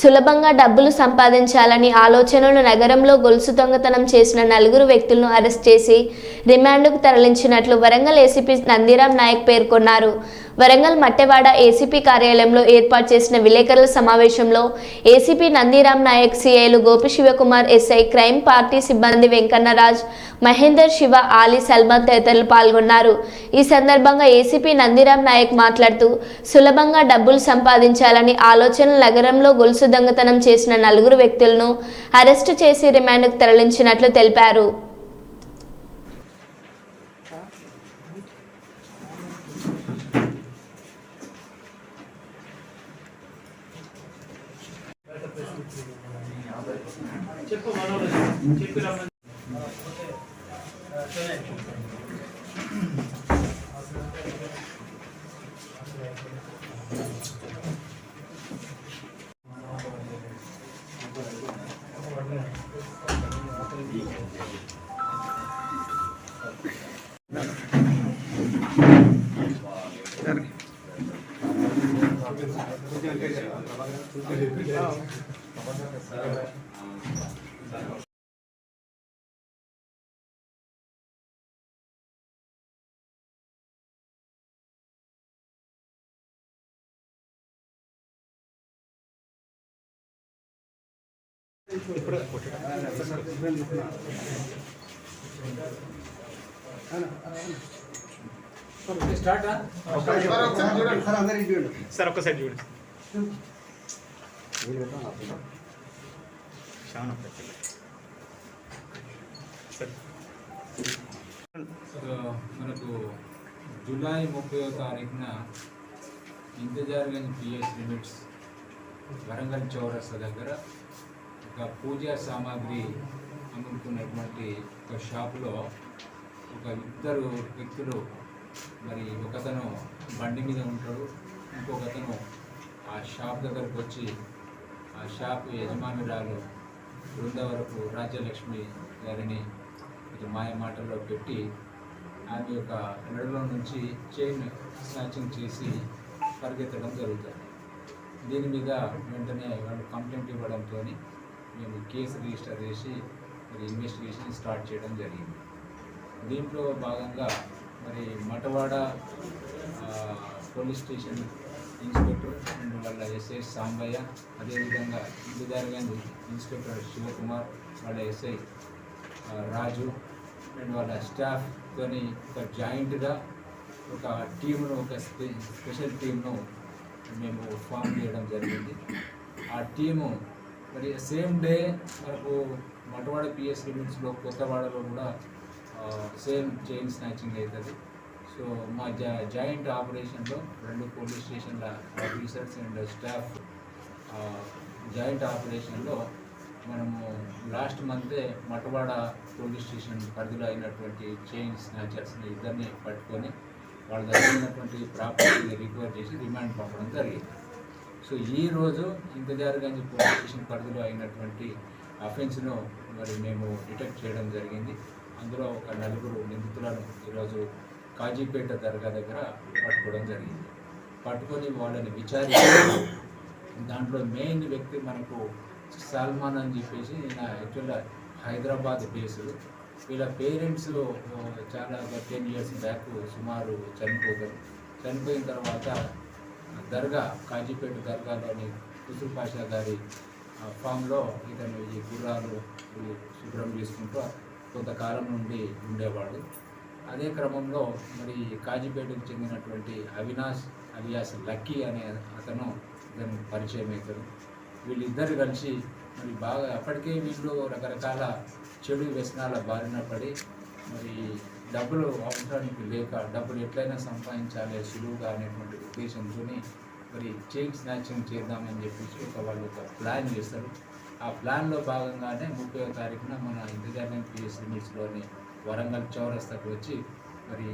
సులభంగా డబ్బులు సంపాదించాలని ఆలోచనలు నగరంలో గొలుసు దొంగతనం చేసిన నలుగురు వ్యక్తులను అరెస్ట్ చేసి రిమాండ్కు తరలించినట్లు వరంగల్ ఏసీపీ నందిరామ్ నాయక్ పేర్కొన్నారు. వరంగల్ మట్టెవాడ ఏసీపీ కార్యాలయంలో ఏర్పాటు చేసిన విలేకరుల సమావేశంలో ACP Nandiram Naik సిఐలు Gopi Shivakumar SI crime party సిబ్బంది వెంకన్నరాజ్ మహేందర్ శివ ఆలీ సల్మాన్ తదితరులు పాల్గొన్నారు. ఈ సందర్భంగా ఏసీపీ నందిరామ్ నాయక్ మాట్లాడుతూ సులభంగా డబ్బులు సంపాదించాలని ఆలోచన నగరంలో గొలుసు దొంగతనం చేసిన నలుగురు వ్యక్తులను అరెస్టు చేసి రిమాండ్కు తరలించినట్లు తెలిపారు. సార్ ఒక్కసారి చూడండి శ్రావణ పెట్టండి. సార్ సో మనకు జూలై ముప్పై తారీఖున ఇంతజార్గంజ్ పిఎస్ లిమిట్స్ వరంగల్ చౌరస్తా దగ్గర ఒక పూజా సామాగ్రి అమ్ముతున్నటువంటి ఒక షాపులో ఒక ఇద్దరు వ్యక్తులు మరి ఒకతను బండి మీద ఉంటాడు ఇంకొకతను ఆ షాప్ దగ్గరకు వచ్చి ఆ షాప్ యజమానురాలు బృందవరపు రాజ్యలక్ష్మి గారిని మాయ మాటల్లో పెట్టి ఆమె యొక్క మెడలో నుంచి చైన్ స్నాచింగ్ చేసి పరిగెత్తడం జరుగుతుంది. దీని మీద వెంటనే వాళ్ళు కంప్లైంట్ ఇవ్వడంతో మేము కేసు రిజిస్టర్ చేసి మరి ఇన్వెస్టిగేషన్ స్టార్ట్ చేయడం జరిగింది. దీంట్లో భాగంగా మరి Mattewada police station inspector and వాళ్ళ ఎస్ఐ సాంబయ్య అదేవిధంగా ఇంటిదారిగాని ఇన్స్పెక్టర్ శివకుమార్ వాళ్ళ ఎస్ఐ రాజు అండ్ వాళ్ళ స్టాఫ్తోని ఒక జాయింట్గా ఒక టీమును ఒక స్పె స్పెషల్ టీంను మేము ఫామ్ చేయడం జరిగింది. ఆ టీము మరి సేమ్ డే మనకు మటవాడ పిఎస్ లిమిట్స్లో కొత్తవాడలో కూడా సేమ్ చైన్ స్నాచింగ్ అవుతుంది సో మా జా జాయింట్ ఆపరేషన్లో రెండు పోలీస్ స్టేషన్ల ఆఫీసర్స్ అండ్ స్టాఫ్ జాయింట్ ఆపరేషన్లో మనము లాస్ట్ మంతే మటవాడ పోలీస్ స్టేషన్ పరిధిలో అయినటువంటి చైన్ స్నాచర్స్ని ఇద్దరిని పట్టుకొని వాళ్ళ దగ్గర ఉన్నటువంటి ప్రాపర్టీని రికవర్ చేసి రిమాండ్ పంపడం జరిగింది. సో ఈ రోజు ఇంతజారుగంజ్ పోలీస్ స్టేషన్ పరిధిలో అయినటువంటి అఫెన్స్ను మరి మేము డిటెక్ట్ చేయడం జరిగింది. అందులో ఒక నలుగురు నిందితులను ఈరోజు కాజీపేట దర్గా దగ్గర పట్టుకోవడం జరిగింది. పట్టుకొని వాళ్ళని విచారించి దాంట్లో మెయిన్ వ్యక్తి మనకు సల్మాన్ అని చెప్పేసి ఈయన యాక్చువల్గా హైదరాబాద్ బేస్డ్. వీళ్ళ పేరెంట్స్ చాలా టెన్ ఇయర్స్ బ్యాక్ సుమారు చనిపోతారు. చనిపోయిన తర్వాత దర్గా కాజీపేట దర్గాలోని కుసురు పాషా గారి ఫామ్లో ఇతను ఈ గుర్రాలు శుభ్రం చేసుకుంటూ కొంతకాలం నుండి ఉండేవాడు. అదే క్రమంలో మరి కాజీపేటకు చెందినటువంటి అవినాష్ అలియాస్ లక్కీ అనే అతను ఇతను పరిచయం అవుతాడు వీళ్ళిద్దరు కలిసి మరి బాగా అప్పటికే వీళ్ళు రకరకాల చెడు వ్యసనాల బారిన పడి మరి డబ్బులు అవసరానికి లేక డబ్బులు ఎట్లయినా సంపాదించాలి సులువుగా అనేటువంటి ఉద్దేశంతో మరి చైన్ స్నాచింగ్ చేద్దామని చెప్పేసి ఒక వాళ్ళు ఒక ప్లాన్ చేస్తారు. ఆ ప్లాన్లో భాగంగానే ముప్పై తారీఖున మన ఇంతజార్గన్ పిఎస్ లిమిట్స్లోని వరంగల్ చౌరస్తాకు వచ్చి మరి